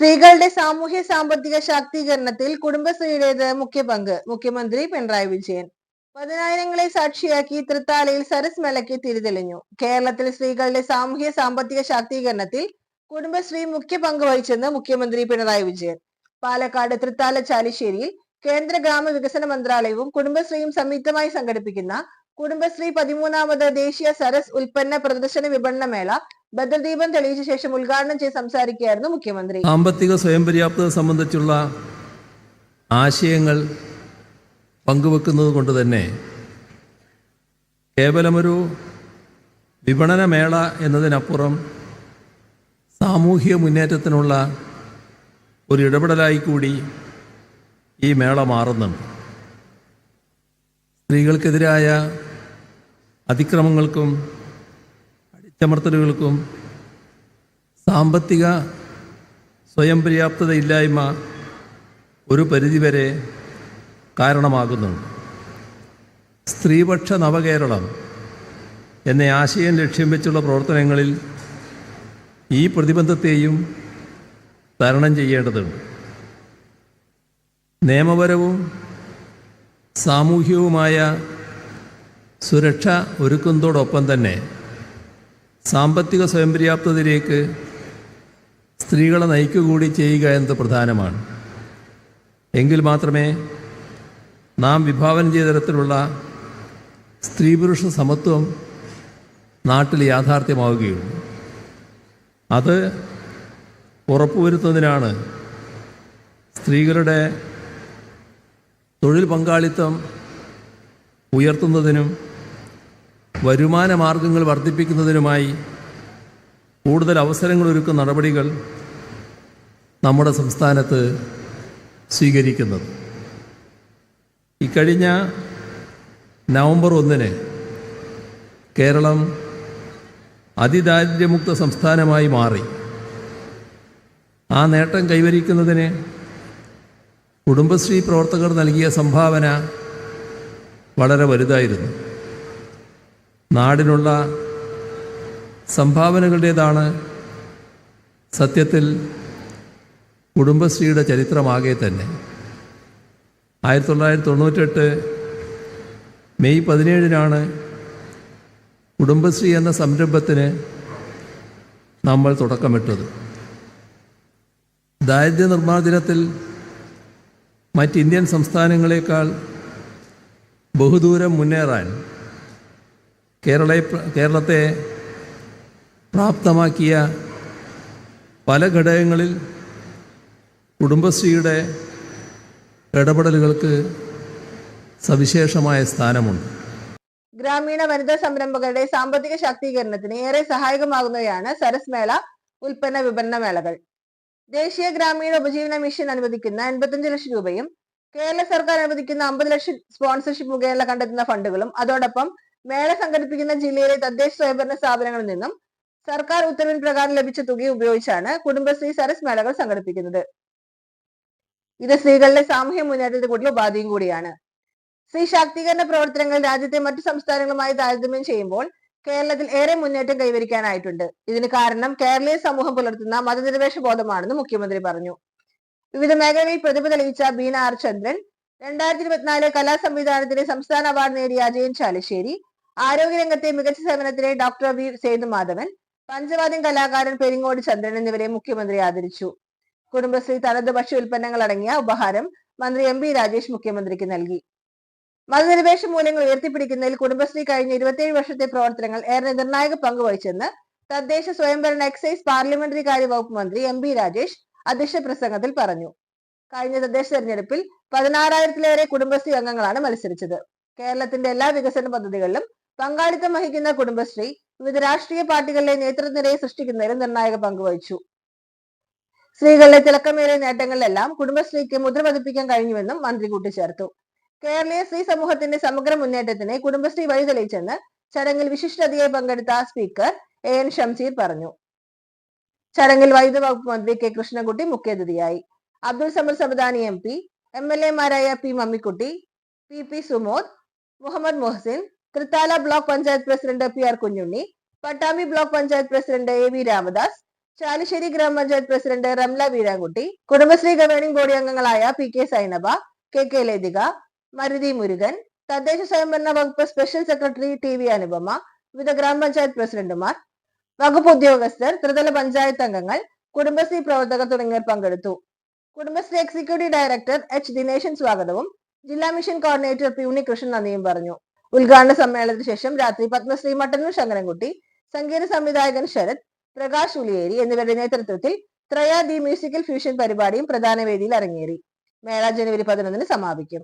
സ്ത്രീകളുടെ സാമൂഹ്യ സാമ്പത്തിക ശാക്തീകരണത്തിൽ കുടുംബശ്രീയുടേത് മുഖ്യ പങ്ക്. മുഖ്യമന്ത്രി പിണറായി വിജയൻ. പതിനായിരങ്ങളെ സാക്ഷിയാക്കി തൃത്താലയിൽ സരസ് മലയ്ക്ക് തിരിതെളിഞ്ഞു. കേരളത്തിൽ സ്ത്രീകളുടെ സാമൂഹ്യ സാമ്പത്തിക ശാക്തീകരണത്തിൽ കുടുംബശ്രീ മുഖ്യ പങ്ക് വഹിച്ചെന്ന് മുഖ്യമന്ത്രി പിണറായി വിജയൻ. പാലക്കാട് തൃത്താല ചാലിശ്ശേരിയിൽ കേന്ദ്ര ഗ്രാമവികസന മന്ത്രാലയവും കുടുംബശ്രീയും സംയുക്തമായി സംഘടിപ്പിക്കുന്ന കുടുംബശ്രീ പതിമൂന്നാമത് ദേശീയ സരസ് ഉൽപ്പന്ന പ്രദർശന വിപണന മേള ഭദ്രദീപം തെളിയിച്ച ശേഷം ഉദ്ഘാടനം ചെയ്ത് സംസാരിക്കുകയായിരുന്നു മുഖ്യമന്ത്രി. സാമ്പത്തിക സ്വയം പര്യാപ്തത സംബന്ധിച്ചുള്ള ആശയങ്ങൾ പങ്കുവെക്കുന്നത് കൊണ്ട് തന്നെ കേവലമൊരു വിപണന മേള എന്നതിനപ്പുറം സാമൂഹിക മുന്നേറ്റത്തിനുള്ള ഒരു ഇടപെടലായി കൂടി ഈ മേള മാറുന്നുണ്ട്. സ്ത്രീകൾക്കെതിരായ അതിക്രമങ്ങൾക്കും അടിച്ചമർത്തലുകൾക്കും സാമ്പത്തിക സ്വയം പര്യാപ്തതയില്ലായ്മ ഒരു പരിധിവരെ കാരണമാകുന്നുണ്ട്. സ്ത്രീപക്ഷ നവകേരളം എന്ന ആശയം ലക്ഷ്യം വെച്ചുള്ള പ്രവർത്തനങ്ങളിൽ ഈ പ്രതിബന്ധത്തെയും തരണം ചെയ്യേണ്ടതുണ്ട്. നിയമപരവും സാമൂഹ്യവുമായ സുരക്ഷ ഒരുക്കുന്നതോടൊപ്പം തന്നെ സാമ്പത്തിക സ്വയം പര്യാപ്തതയിലേക്ക് സ്ത്രീകളെ നയിക്കുകൂടി ചെയ്യുക എന്നത് പ്രധാനമാണ്. എങ്കിൽ മാത്രമേ നാം വിഭാവനം ചെയ്ത തരത്തിലുള്ള സ്ത്രീ പുരുഷ സമത്വം നാട്ടിൽ യാഥാർത്ഥ്യമാവുകയുള്ളൂ. അത് ഉറപ്പുവരുത്തുന്നതിനാണ് സ്ത്രീകളുടെ തൊഴിൽ പങ്കാളിത്തം ഉയർത്തുന്നതിനും വരുമാന മാർഗങ്ങൾ വർദ്ധിപ്പിക്കുന്നതിനുമായി കൂടുതൽ അവസരങ്ങൾ ഒരുക്കുന്ന നടപടികൾ നമ്മുടെ സംസ്ഥാനത്ത് സ്വീകരിക്കുന്നത്. ഇക്കഴിഞ്ഞ നവംബർ ഒന്നിന് കേരളം അതിദാരിദ്ര്യമുക്ത സംസ്ഥാനമായി മാറി. ആ നേട്ടം കൈവരിക്കുന്നതിന് കുടുംബശ്രീ പ്രവർത്തകർ നൽകിയ സംഭാവന വളരെ വലുതായിരുന്നു. നാടിനുള്ള സംഭാവനകളുടേതാണ് സത്യത്തിൽ കുടുംബശ്രീയുടെ ചരിത്രമാകെ തന്നെ. ആയിരത്തി തൊള്ളായിരത്തി തൊണ്ണൂറ്റെട്ട് മെയ് പതിനേഴിനാണ് കുടുംബശ്രീ എന്ന സംരംഭത്തിന് നമ്മൾ തുടക്കമിട്ടത്. ദാരിദ്ര്യ നിർമ്മാർജനത്തിൽ മറ്റ് ഇന്ത്യൻ സംസ്ഥാനങ്ങളെക്കാൾ ബഹുദൂരം മുന്നേറാൻ കേരള കേരളത്തെ പ്രാപ്തമാക്കിയ പല ഘടകങ്ങളിൽ കുടുംബശ്രീയുടെ ഇടപെടലുകൾക്ക് സവിശേഷമായ സ്ഥാനമുണ്ട്. ഗ്രാമീണ വനിതാ സംരംഭകരുടെ സാമ്പത്തിക ശാക്തീകരണത്തിന് ഏറെ സഹായകമാകുന്നവയാണ് സരസ് മേള ഉൽപ്പന്ന വിപണന മേളകൾ. ദേശീയ ഗ്രാമീണ ഉപജീവന മിഷൻ അനുവദിക്കുന്ന എൺപത്തഞ്ച് ലക്ഷം രൂപയും കേരള സർക്കാർ അനുവദിക്കുന്ന അമ്പത് ലക്ഷം സ്പോൺസർഷിപ്പ് മുഖേന കണ്ടെത്തുന്ന ഫണ്ടുകളും അതോടൊപ്പം മേള സംഘടിപ്പിക്കുന്ന ജില്ലയിലെ തദ്ദേശ സ്വയംഭരണ സ്ഥാപനങ്ങളിൽ നിന്നും സർക്കാർ ഉത്തരവിൻ പ്രകാരം ലഭിച്ച തുക ഉപയോഗിച്ചാണ് കുടുംബശ്രീ സരസ് മേളകൾ സംഘടിപ്പിക്കുന്നത്. ഇത് സ്ത്രീകളുടെ സാമൂഹ്യ മുന്നേറ്റത്തിന് കൂടുതൽ ഉപാധിയും കൂടിയാണ്. സ്ത്രീ ശാക്തീകരണ പ്രവർത്തനങ്ങൾ രാജ്യത്തെ മറ്റു സംസ്ഥാനങ്ങളുമായി താരതമ്യം ചെയ്യുമ്പോൾ കേരളത്തിൽ ഏറെ മുന്നേറ്റം കൈവരിക്കാനായിട്ടുണ്ട്. ഇതിന് കാരണം കേരളീയ സമൂഹം പുലർത്തുന്ന മതനിരപേക്ഷ ബോധമാണെന്ന് മുഖ്യമന്ത്രി പറഞ്ഞു. വിവിധ മേഖലകളിൽ പ്രതിഭ തെളിയിച്ച ബീന ആർ ചന്ദ്രൻ രണ്ടായിരത്തി ഇരുപത്തിനാല് കലാ സംവിധാനത്തിന്റെ സംസ്ഥാന അവാർഡ് നേടിയ അജയൻ ചാലിശ്ശേരി ആരോഗ്യരംഗത്തെ മികച്ച സേവനത്തിലെ ഡോക്ടർ വി സേതുമാധവൻ പഞ്ചവാദ്യം കലാകാരൻ പെരിങ്ങോട് ചന്ദ്രൻ എന്നിവരെ മുഖ്യമന്ത്രി ആദരിച്ചു. കുടുംബശ്രീ തനത് ഭക്ഷ്യ ഉൽപ്പന്നങ്ങൾ അടങ്ങിയ ഉപഹാരം മന്ത്രി എം പി രാജേഷ് മുഖ്യമന്ത്രിക്ക് നൽകി. മതനിരപേക്ഷ മൂല്യങ്ങൾ ഉയർത്തിപ്പിടിക്കുന്നതിൽ കുടുംബശ്രീ കഴിഞ്ഞ ഇരുപത്തിയേഴ് വർഷത്തെ പ്രവർത്തനങ്ങൾ ഏറെ നിർണായക പങ്ക് വഹിച്ചെന്ന് തദ്ദേശ സ്വയംഭരണ എക്സൈസ് പാർലമെന്ററി കാര്യ വകുപ്പ് മന്ത്രി എം പി രാജേഷ് അധ്യക്ഷ പ്രസംഗത്തിൽ പറഞ്ഞു. കഴിഞ്ഞ തദ്ദേശ തെരഞ്ഞെടുപ്പിൽ പതിനാറായിരത്തിലേറെ കുടുംബശ്രീ അംഗങ്ങളാണ് മത്സരിച്ചത്. കേരളത്തിന്റെ എല്ലാ വികസന പദ്ധതികളിലും പങ്കാളിത്തം വഹിക്കുന്ന കുടുംബശ്രീ വിവിധ രാഷ്ട്രീയ പാർട്ടികളിലെ നേതൃനിരയെ സൃഷ്ടിക്കുന്നതിൽ നിർണായക പങ്ക് വഹിച്ചു. സ്ത്രീകളുടെ തിളക്കമേറിയ നേട്ടങ്ങളിലെല്ലാം കുടുംബശ്രീക്ക് മുദ്ര പതിപ്പിക്കാൻ കഴിഞ്ഞുവെന്നും മന്ത്രി കൂട്ടിച്ചേർത്തു. കേരളീയ സ്ത്രീ സമൂഹത്തിന്റെ സമഗ്ര മുന്നേറ്റത്തിന് കുടുംബശ്രീ വഴി തെളിയിച്ചെന്ന് ചടങ്ങിൽ വിശിഷ്ടാതിഥിയായി പങ്കെടുത്ത സ്പീക്കർ എ എൻ ഷംസീർ പറഞ്ഞു. ചടങ്ങിൽ വൈദ്യുത വകുപ്പ് മന്ത്രി കെ കൃഷ്ണൻകുട്ടി മുഖ്യാതിഥിയായി. Abdul Samad Samadani M P M L എമാരായ P Mammikutty P P Sumod Muhammad Mohsin Thrithala block panchayat president P R Kunhunni Pattambi block panchayat president A V Ramadas Chalissery ഗ്രാമപഞ്ചായത്ത് president Ramla Veerankutty Kudumbashree governing body അംഗങ്ങളായ P K Sainaba K K Lathika Maruthi Murugan തദ്ദേശ സ്വയംഭരണ വകുപ്പ് special secretary T V Anupama വിവിധ ഗ്രാമപഞ്ചായത്ത് പ്രസിഡന്റുമാർ വകുപ്പ് ഉദ്യോഗസ്ഥർ ത്രിതല പഞ്ചായത്ത് അംഗങ്ങൾ കുടുംബശ്രീ പ്രവർത്തകർ തുടങ്ങിയവർ പങ്കെടുത്തു. Kudumbashree executive director H Dineshan സ്വാഗതവും ജില്ലാ മിഷൻ കോർഡിനേറ്റർ പി ഉണ്ണികൃഷ്ണൻ നന്ദിയും പറഞ്ഞു. ഉദ്ഘാടന സമ്മേളനത്തിന് ശേഷം രാത്രി പത്മശ്രീ മട്ടന്നൂർ ശങ്കരൻകുട്ടി സംഗീത സംവിധായകൻ ശരത് പ്രകാശ് ഉലിയേരി എന്നിവരുടെ നേതൃത്വത്തിൽ ത്രയ ദി മ്യൂസിക്കൽ ഫ്യൂഷൻ പരിപാടിയും പ്രധാന വേദിയിൽ അരങ്ങേറി. മേള ജനുവരി പതിനൊന്നിന് സമാപിക്കും.